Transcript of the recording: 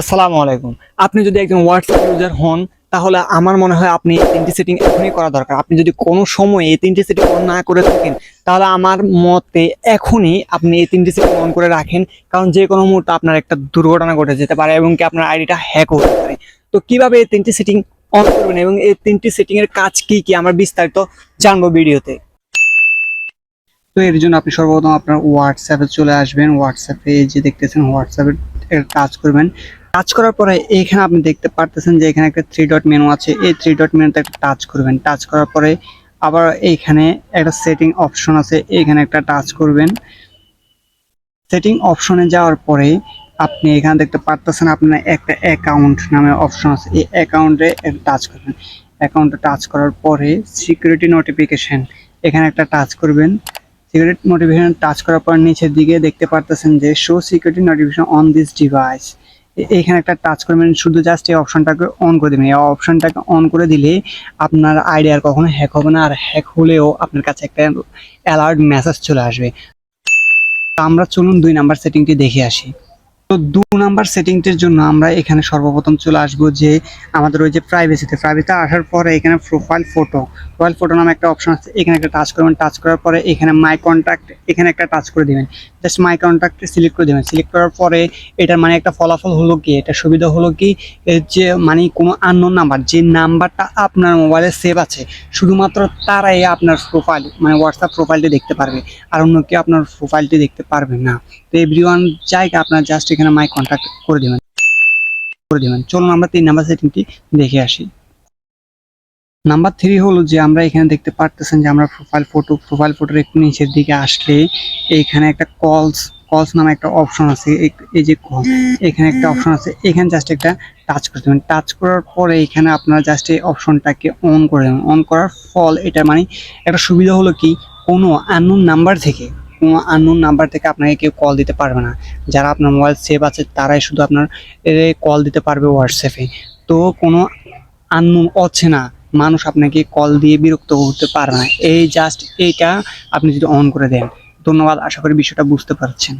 আসসালামু আলাইকুম। আপনি যদি একজন হোয়াটসঅ্যাপ ইউজার হন, তাহলে আমার মনে হয় আপনি এই তিনটি সেটিং এখনই করা দরকার। আপনি যদি কোনো সময় এই তিনটি সেটিং অন না করে থাকেন, তাহলে আমার মতে এখনই আপনি এই তিনটি সেটিং অন করে রাখেন, কারণ যে কোনো মুহূর্তে আপনার একটা দুর্ঘটনা ঘটে যেতে পারে এবং কি আপনার আইডিটা হ্যাক হতে পারে। তো কীভাবে এই তিনটি সেটিং অন করবেন এবং এই তিনটি সেটিং এর কাজ কি কি, আমরা বিস্তারিত জানব ভিডিওতে। তো এর জন্য আপনি সর্বপ্রথম আপনার হোয়াটসঅ্যাপে চলে আসবেন। হোয়াটসঅ্যাপে যে দেখতেছেন হোয়াটসঅ্যাপে কাজ করবেন। কাজ করার পরে এইখানে আপনি দেখতে পারতেছেন যে এখানে একটা থ্রি ডট মেনু আছে। এই থ্রি ডট মেনুতে একটা টাচ করবেন। টাচ করার পরে আবার এইখানে একটা সেটিং অপশন আছে। এইখানে একটা টাচ করবেন। সেটিং অপশনে যাওয়ার পরে আপনি এখানে দেখতে পারতেছেন আপনার একটা অ্যাকাউন্ট নামে অপশন আছে। এই অ্যাকাউন্টে টাচ করবেন। অ্যাকাউন্টে টাচ করার পরে সিকিউরিটি নোটিফিকেশন এখানে একটা টাচ করবেন। সিকিউরিটি নোটিফিকেশন টাচ করার পর নিচের দিকে দেখতে পারতেছেন যে show security notification on this device এখানে একটা টাচ করবেন শুধু জাস্ট এই অপশনটাকে অন করে দেবেন। এই অপশনটাকে অন করে দিলে আপনার আইডি আর কখনো হ্যাক হবে না, আর হ্যাক হলেও আপনার কাছে একটা অ্যালার্ট মেসেজ চলে আসবে। আমরা চলুন দুই নাম্বার সেটিংটি দেখে আসি। তো দু নাম্বার সেটিংটির জন্য আমরা এখানে সর্বপ্রথম চলে আসব যে আমাদের ওই যে প্রাইভেসিতে প্রাইভেসিতে আসার পরে এখানে প্রোফাইল ফটো প্রোফাইল ফটো নামে একটা অপশন আছে, এখানে একটা টাচ করবেন টাচ করার পরে এখানে মাই কন্ট্যাক্ট এখানে একটা টাচ করে দিবেন। জাস্ট মাই কন্ট্যাক্ট সিলেক্ট করে দেবেন। সিলেক্ট করার পরে এটার মানে একটা ফলাফল হলো কি? এটা সুবিধা হলো কি? যে মানে কোনো আননোন নাম্বার যে নাম্বারটা আপনার মোবাইলে সেভ আছে, শুধুমাত্র তারাই আপনার প্রোফাইল মানে হোয়াটসঅ্যাপ প্রোফাইলটি দেখতে পারবে। আর অন্য কেউ আপনার প্রোফাইলটি দেখতে পারবে না। তো এভরি ওয়ান জায়গা আপনার জাস্ট এখানে মাই কন্ট্যাক্ট করে দেবেন। করে দেবেন। চলুন আমরা তিন নাম্বার সেটিংটি দেখে আসি। নাম্বার থ্রি হলো যে আমরা এখানে দেখতে পারতেছেন যে আমরা প্রোফাইল ফটো প্রোফাইল ফটোর একটু নিচের দিকে আসলে এইখানে একটা কলস কলস নামে একটা অপশন আছে। এই- যে এখানে একটা অপশন আছে। এখানে জাস্ট একটা টাচ করে দেবেন। টাচ করার পরে এখানে আপনারা জাস্ট এই অপশনটাকে অন করে দেবেন। অন করার ফল এটা মানে একটা সুবিধা হলো কি? কোনো আননোন নাম্বার থেকে কোনো আননোন নাম্বার থেকে আপনাকে কেউ কল দিতে পারবে না। যারা আপনার মোবাইল সেভ আছে, তারাই শুধু আপনার কল দিতে পারবে হোয়াটসঅ্যাপে তো কোনো আননোন অচেনা মানুষ আপনাকে কল দিয়ে বিরক্ত করতে পারে না। এই জাস্ট এইটা আপনি যদি অন করে দেন। ধন্যবাদ, আশা করি বিষয়টা বুঝতে পারছেন।